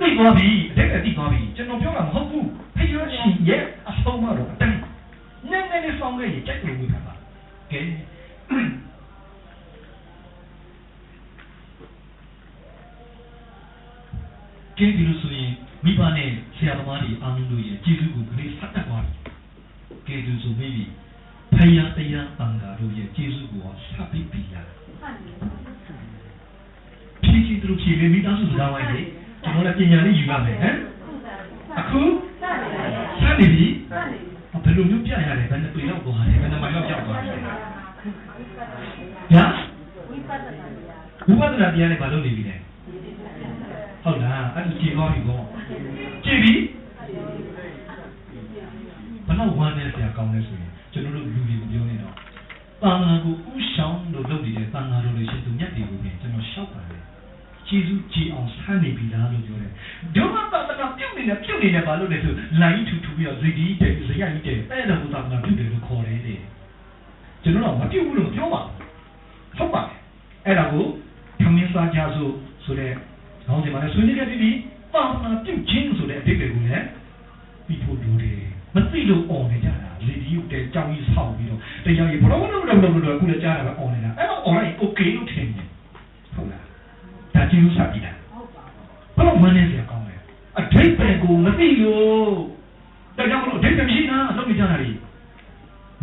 သိသွားပြီ။တဲ့သိသွားပြီ။ကျွန်တော်ပြောတာမဟုတ်ဘူး။ဖျားရှင်ရဲ့အဆုံးမတော့အတိုင်းနည်းနည်းလေးဆောင်ခဲ့ရင်ကြိုက်လို့ဝေးတာပါ။ကဲကဲဒီလိုဆိုရင်မိဘနဲ့ဆရာသမားတွေအားလုံးတို့ရဲ့ကျေးဇူးကိုခလေးဆက်တက်သွားပြီ။ကဲဒီဆိုပြီးဖယားတရားတန်ဃာတို့ရဲ့ကျေးဇူးကိုဆက်ပြီးပြီလား။ဖြည်းဖြည်းသူတို့ဖြည်းလေးမိသားစုစကားဝိုင်းလေ ကျွန်တော်လည်းပညာလေးယူရမယ်ဟမ်အခုဆန်နေပြီဘယ်လိုမျိုးပြရလဲဘယ်နှပေလောက်ပေါ်လဲဘယ်နှမိုင်လောက်ပြောက်သွားလဲညာဝိပဿနာတရားနဲ့မလုပ်နေပြီလေဟုတ်လားအဲ့ဒါကြည်သွားပြီကောကြည်ပြီဘယ်တော့ဝမ်းနေစရာကောင်းလဲဆိုရင်ကျွန်တော်တို့လူတွေကိုပြောနေတော့တန်ဃာကိုဥဆောင်လို့လုပ်နေတဲ့တန်ဃာတို့လည်းရှင်သူမြတ်တွေကိုပြန်ကျွန်တော်ရှောက်ပါတယ် ကျေးဇူးကြည်အောင်ဆန်းနေပြီလားလို့ပြောတယ်ဒုက္ခသာသနာပြုတ်နေတယ်ပြုတ်နေတယ်ဘာလို့လဲဆိုလိုင်းထူထူပြီးတော့ဇိတိတဲ့ဇယိုက်တဲ့အဲ့ဒါကိုသာသနာပြုတ်တယ်လို့ခေါ်တယ်တဲ့ကျွန်တော်ကမပြုတ်ဘူးလို့ပြောပါဟုတ်ပါတယ်အဲ့ဒါကိုခမင်းစားကြဆိုဆိုတဲ့ခေါင်းစဉ်မှာလည်းဆွေးနွေးခဲ့ပြီးသာသနာပြုတ်ခြင်းဆိုတဲ့အဓိပ္ပာယ်ကိုလည်းပြီးဖို့လိုတယ်မသိလို့អော်နေကြတာလေဒီဟုတ်တဲ့ကြောင်းကြီးဆောက်ပြီးတော့တရားကြီးဘရောဘရောဘရောဘရောခုလည်းကြားရတာអော်နေတာအဲ့တော့ online okay လို့ထင် ဒါကြည့်လို့စပြီလားဘလို့မနေစရာကောင်းလဲအဓိပ္ပာယ်ကိုမသိလို့ဒါကြောင့်မလို့အဓိပ္ပာယ်မရှိတာအလုပ်ကြတာလေ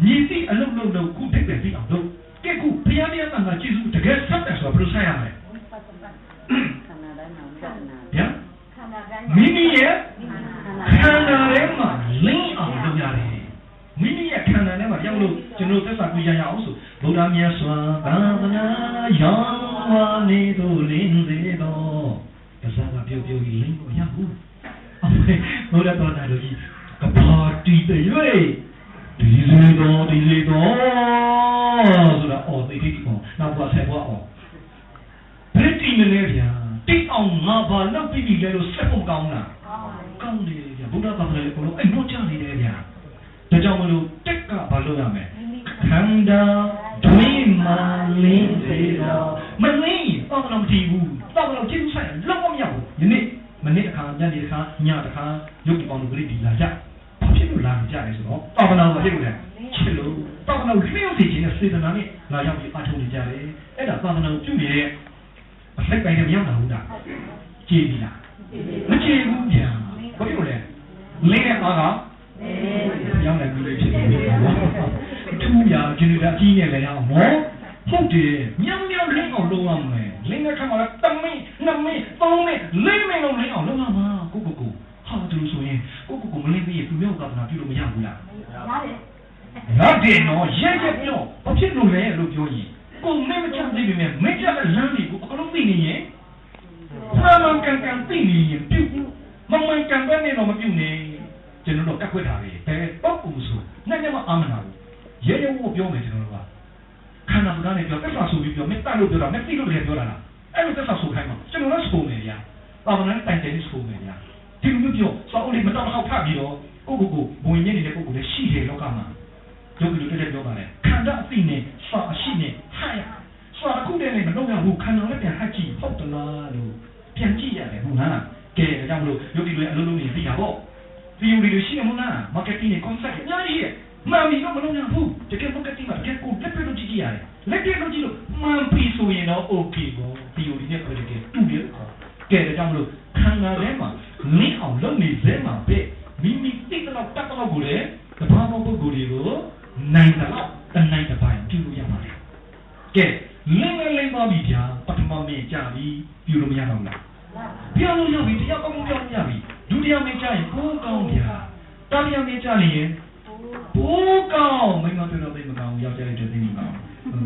ညီသိအလုပ်လုပ်လို့ခုအဓိပ္ပာယ်သိအောင်လုပ်ကဲခုဘုရားတရားကငါကျေးဇူးတကယ်ဆက်တယ်ဆိုတော့ဘယ်လိုဆက်ရမလဲဗျာမိမိရဲ့ခန္ဓာထဲမှာလင်းအောင်လုပ်ရတယ်မိမိရဲ့ခန္ဓာထဲမှာရောက်လို့ကျွန်တော်သက်သာကိုရရအောင်ဆိုဗုဒ္ဓမြတ်စွာသာသနာရောင်း ဝါနေတို့လင်းစေတော့ပါဇာကပြုတ်ပြုတ်ကြီးလင်းကိုရဘူးအမေဘုရားတော်တော်ကြီးကပါတီတဲ့ရွေးဒီလေတော့ဒီလေတော့ဆိုတာအော်သိတိကောနောက်ပါဆက်ဘောအော်ဘယ်တီမလဲဗျာတိတ်အောင်ငါဘာလုပ်ပြီးပြီလဲလို့စက်ဖို့ကောင်းလားကောင်းတယ်ဗျာဗုဒ္ဓဘာသာလေးကိုလုံးအဲ့တော့ကြနေတယ်ဗျာဒါကြောင့်မလို့တက်ကဘာလုပ်ရမလဲခန္ဓာ ညတစ်ခါရုပ်ဒီပေါင်းတို့ကလေးဒီလာကြဘာဖြစ်လို့လာကြလဲဆိုတော့ပါဝနာမဖြစ်လို့လဲချစ်လို့ပါဝနာကိုလျှို့စီခြင်းနဲ့စေတနာနဲ့လာရောက်ပြီးအထုံးနေကြတယ်အဲ့ဒါပါဝနာကိုပြုနေတဲ့အဖိုက်ပိုင်းနဲ့မရောက်တာဘူးလားကြည်ပြီလားမကြည်ဘူးဗျာဘာဖြစ်လို့လဲလင်းတဲ့အားကရောက်နေပြီလေဖြစ်နေပြီထူးရဂျင်နေတာအကြီးနဲ့လည်းရအောင်မောဟုတ်တယ်မြောင်မြောင်လင်းအောင်လုပ်ရမယ်လင်းတဲ့ခါမှာတမင်းနှစ်မင်းသုံးမင်းလေးမင်းလုံးလင်းအောင်လုပ်ရမှာကိုကိုကို ဟာတူဆိုရင်ကိုကိုကိုမလင်းပြီးသူမြောက်သာသနာပြုလို့မရဘူးလားရတယ်နော်ရဲရဲပြောဘာဖြစ်လို့လဲလို့ပြောရင်ကိုမင်းမချသိပြီမဲ့မင်းချတဲ့လမ်းတွေကိုအကုန်လုံးသိနေရင်သာမန်ကန်ကန်သိနေရင်ပြုတ်မမှန်ကန်ပဲနေတော့မပြုတ်နေကျွန်တော်တို့ကတ်ခွက်တာပဲဘယ်ပောက်ကူဆိုငှက်ညမအာမနာဘူးရဲရဲဝပြောမယ်ကျွန်တော်တို့ကခန္ဓာစကားနဲ့ပြောတက်ဆာဆိုပြီးပြောမင်းတတ်လို့ပြောတာမင်းသိလို့တကယ်ပြောတာလားအဲ့လိုတက်ဆာဆိုခိုင်းမှာကျွန်တော်လည်းဆိုမယ်ဗျာပါမနဲ့တိုင်တယ်ဆိုမယ်ဗျာ ဒီလိုမျိုးပြောစောအုပ်လေးမတော်မဟောက်ဖတ်ပြီးတော့ကိုကိုကိုဘုံညင်းနေတဲ့ကိုကိုလည်းရှိတယ်လောကမှာယောဂီတို့တက်တက်ပြောပါလေခန္ဓာအသိနဲ့စာအရှိနဲ့ဟာရစာတစ်ခုတည်းနဲ့မတော့ရဘူးခန္ဓာလည်းပြန်ဟတ်ကြည့်ဟုတ်သလားလို့ပြန်ကြည့်ရတယ်ဟုတ်လားကဲဒါကြောင့်မလို့ယောဂီတွေအလုံးလုံးနေသိတာပေါ့ theory တွေရှိရမလား marketing နဲ့ concept တွေအများကြီးရှိတယ်မှန်ပြီတော့မလုံးရဘူးတကယ် marketing မှာတကယ်ကိုလက်ပြလို့ကြည့်ကြည့်ရတယ်လက်ပြလို့ကြည့်လို့မှန်ပြီဆိုရင်တော့ okay ပေါ့ theory နဲ့ practical တူတယ်ပေါ့ကဲ ဒါကြောင့်မလို့ခန္ဓာထဲမှာလင်းအောင်လုပ်နေစေမှာပဲမိမိသိတဲ့လောက်တတ်တဲ့လောက်ကိုလေတဘာမပုဂ္ဂိုလ်တွေကိုနိုင်တဲ့လောက်တနိုင်တစ်ပိုင်းပြုလို့ရပါတယ်ကဲလင်းနဲ့လင်းပါပြီဗျာပထမမင်းကြာပြီပြုလို့မရတော့ဘူးလားပြောလို့ရပြီတရားကောင်းကောင်းပြောလို့ရပြီဒုတိယမင်းကြရင်ပိုးကောင်းဗျာတတိယမင်းကြရင်ပိုးကောင်းမိမပြောတော့သိမကောင်းယောက်ျားလေးတွေ့သိမကောင်း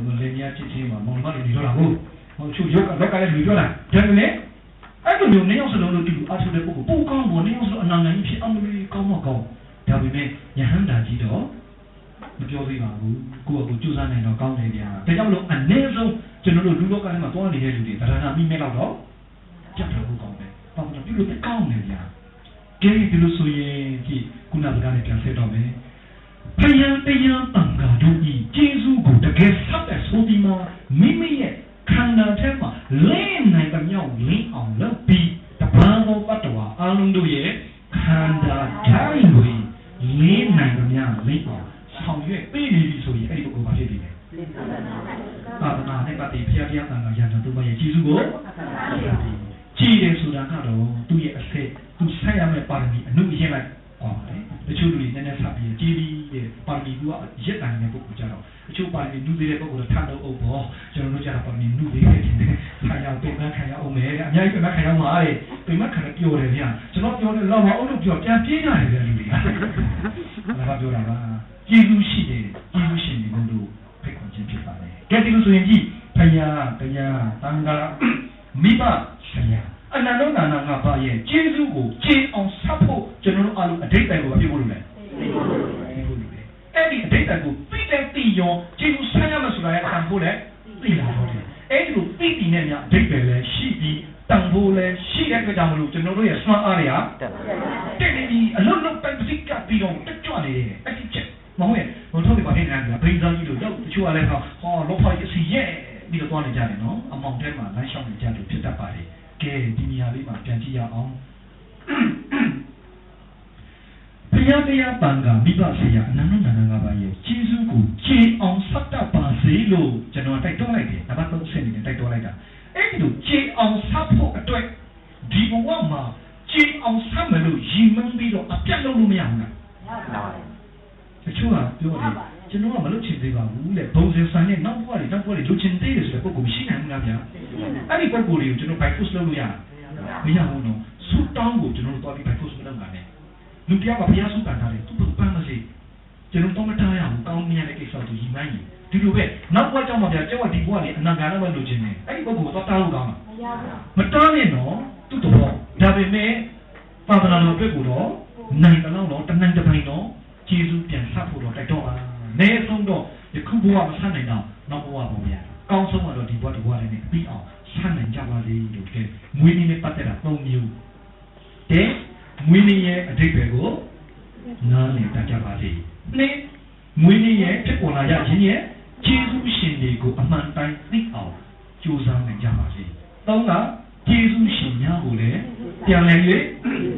ဟိုလည်းများချစ်ချင်းမှာမောင်မလေးနေတော့လာဟုတ်ဟိုချုပ်ရောက်ကလက်ကလည်းလူပြောတာဒါပေမဲ့ အဲ့လိုမျိုးနေအောင်စလုံးလို့တူအထုတဲ့ပုဂ္ဂိုလ်ပိုးကောင်းပေါ်နေအောင်စလုံးအနာငါကြီးဖြစ်အောင်လို့ကောင်းမကောင်းဒါပေမဲ့ယဟန္တာကြီးတော့မပြောသေးပါဘူးကိုယ့်အကူကြိုးစားနိုင်တော့ကောင်းတယ်ဗျာဒါကြောင့်မလို့အနည်းဆုံးကျွန်တော်တို့လူလောကထဲမှာတွားနေတဲ့လူတွေတရားနာမိမဲ့တော့ကြက်တော့ဘူးကောင်းတယ်။ဘာလို့ပြုလို့မကောင်းလဲဗျာ။ကဲဒီလိုဆိုရင်ဒီခုနကလည်းပြန်ဆက်တော့မယ်။ဖယံတရားတန်ခါတို့ဤကျေးဇူးကိုတကယ်ဆက်တဲ့ဆိုဒီမှာမိမိရဲ့ ခန္ဓာထဲမှာလင်းနိုင်တဲ့မြောက်လင်းအောင်လုပ်ပြီးတပန်းသောတတ္တဝါအလုံးတို့ရဲ့ခန္ဓာဓာတ်တွေလင်းနိုင်တဲ့မြောက်လင်းအောင်ဆောင်ရွက်ပေးနေပြီဆိုရင်အဲ့ဒီပုဂ္ဂိုလ်ဘာဖြစ်နေလဲ။သာသနာနဲ့ပတ်သက်ဖျားဖျားတန်ခါရတာတို့ရဲ့ကျေးဇူးကိုကြည်တယ်ဆိုတာကတော့သူ့ရဲ့အဆက်သူဆက်ရမယ့်ပါရမီအနုရင်းလိုက်ဟောတယ်တချို့လူတွေနည်းနည်းဆက်ပြီးကြည်ပြီးတဲ့ပါရမီကရက်တိုင်းတဲ့ပုဂ္ဂိုလ်ကြတော့ တချို့ပါရမီနုသေးတဲ့ပုဂ္ဂိုလ်ထပ်တော့အုပ်ပေါ့ကျွန်တော်တို့ကြတာပါရမီနုသေးတဲ့တင်တယ်ဆာရောက်ပြင်မခံရအောင်မယ်တဲ့အများကြီးပြင်မခံရမှာလေပြင်မခံရပြောတယ်ဗျာကျွန်တော်ပြောတယ်လောက်မအောင်လို့ပြောပြန်ပြေးကြတယ်ဗျာလူတွေကဒါကပြောတာပါကျေးဇူးရှိတယ်ကျေးဇူးရှင်တယ်လို့ဖိတ်ခေါ်ခြင်းဖြစ်ပါတယ်ကဲဒီလိုဆိုရင်ကြည့်ဖယားတရားတန်ခါမိဘဆရာအနန္တနာနာငါပါရဲ့ကျေးဇူးကိုကျေအောင်ဆက်ဖို့ကျွန်တော်တို့အားလုံးအဓိပ္ပာယ်ကိုအပြည့်ဖို့လုပ်လိုက် အဲ့ဒီအဓိပ္ပာယ်ကိုသိတဲ့သိရောကျေးဇူးဆက်ရမယ်ဆိုတာရဲ့အတန်ဖို့လည်းသိလာတော့တယ်အဲ့ဒီလိုသိတည်နေမြအဓိပ္ပာယ်လည်းရှိပြီးတန်ဖို့လည်းရှိတဲ့အတွက်ကြောင့်မလို့ကျွန်တော်တို့ရဲ့စွမ်းအားတွေကတက်နေပြီးအလုံးလုံးပိုင်ပစိကပြီးတော့တက်ကြွနေတယ်အဲ့ဒီချက်မဟုတ်ရဲ့ဘုံထုတ်ပြပါနေတယ်ဗျာဘိန်းစားကြီးတို့ရောက်တချို့ကလည်းဟောဟောလောဖောက်ရစီရဲ့ပြီးတော့သွားနေကြတယ်နော်အမောင်ထဲမှာလမ်းလျှောက်နေကြတယ်ဖြစ်တတ်ပါတယ်ကဲဒီနေရာလေးမှာပြန်ကြည့်ရအောင် ဘုရားတရားပံကမိဘဆရာအနန္တနာနာငါးပါးရဲ့ကျေးဇူးကိုကျေအောင်ဆက်တတ်ပါစေလို့ကျွန်တော်တိုက်တွန်းလိုက်တယ်နံပါတ်3ဆင့်နေတိုက်တွန်းလိုက်တာအဲ့ဒီလိုကျေအောင်ဆက်ဖို့အတွက်ဒီဘဝမှာကျေအောင်ဆက်မလို့ရည်မှန်းပြီးတော့အပြတ်လုပ်လို့မရဘူးလားတချို့ကပြောတယ်ကျွန်တော်ကမလုပ်ချင်သေးပါဘူးလေဘုံစင်ဆန်နဲ့နောက်ဘဝတွေနောက်ဘဝတွေလုပ်ချင်သေးတယ်ဆိုတဲ့ပုံကိုမရှိနိုင်ဘူးလားဗျာအဲ့ဒီပုံကိုတွေကိုကျွန်တော် by force လုပ်လို့ရမရဘူးနော်ဆူတောင်းကိုကျွန်တော်တို့တော့ပြီး by force မလုပ်ပါနဲ့ လူတယောက်ကဘုရားဆုတန်ထားတယ်သူဘယ်ပန်းမစေကျွန်တော်တော့မထားရဘူးကောင်းမြတ်တဲ့ကိစ္စသူကြီးမိုင်းဒီလိုပဲနောက်ဘဝကြောင့်မှဗျာကျောင်းကဒီဘဝလေးအနာဂါရမလုပ်ချင်တယ်အဲ့ဒီပုံကိုတော့တားလို့ကောင်းမှာမတားနဲ့နော်သူ့တော်ဒါပေမဲ့သာသနာတော်အတွက်ကိုတော့နိုင်တယ်လို့တော့တနင်္ဂနွေပိုင်းတော့ကျေးဇူးပြန်ဆက်ဖို့တော့တိုက်တော့အား။နေဆုံးတော့ယခုဘဝမဆက်နိုင်တော့နောက်ဘဝပေါ့ဗျာ။ကောင်းဆုံးကတော့ဒီဘဝတစ်ဘဝလေးနဲ့ပြီးအောင်ဆက်နိုင်ကြပါစေလို့ကဲမွေးနေ့နဲ့ပတ်သက်တာ၃မျိုး။တဲ့ မွေးနေ့ရဲ့အဓိပ္ပာယ်ကိုနားလည်တတ်ကြပါစေ။နှစ်မွေးနေ့ရဲ့ဖြစ်ပေါ်လာရခြင်းရဲ့ကျေးဇူးရှင်တွေကိုအမှန်တိုင်းသိအောင်ကြိုးစားနိုင်ကြပါစေ။သုံးကကျေးဇူးရှင်များကိုလည်းပြန်လည်၍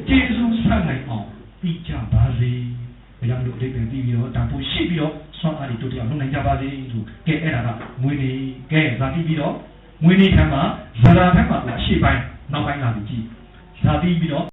ကျေးဇူးဆက်နိုင်အောင်သိကြပါစေ။ဘုရားတို့အတိတ်ပဲပြီးပြီးတော့တန်ဖိုးရှိပြီးတော့ဆွမ်းအားတွေတို့တရားလုပ်နိုင်ကြပါစေလို့ကဲအဲ့ဒါကမွေးနေကဲဇာတိပြီးတော့မွေးနေထမ်းမှာဇရာထမ်းမှာအရှိပိုင်းနောက်ပိုင်းလာပြီးကြည့်ဇာတိပြီးတော့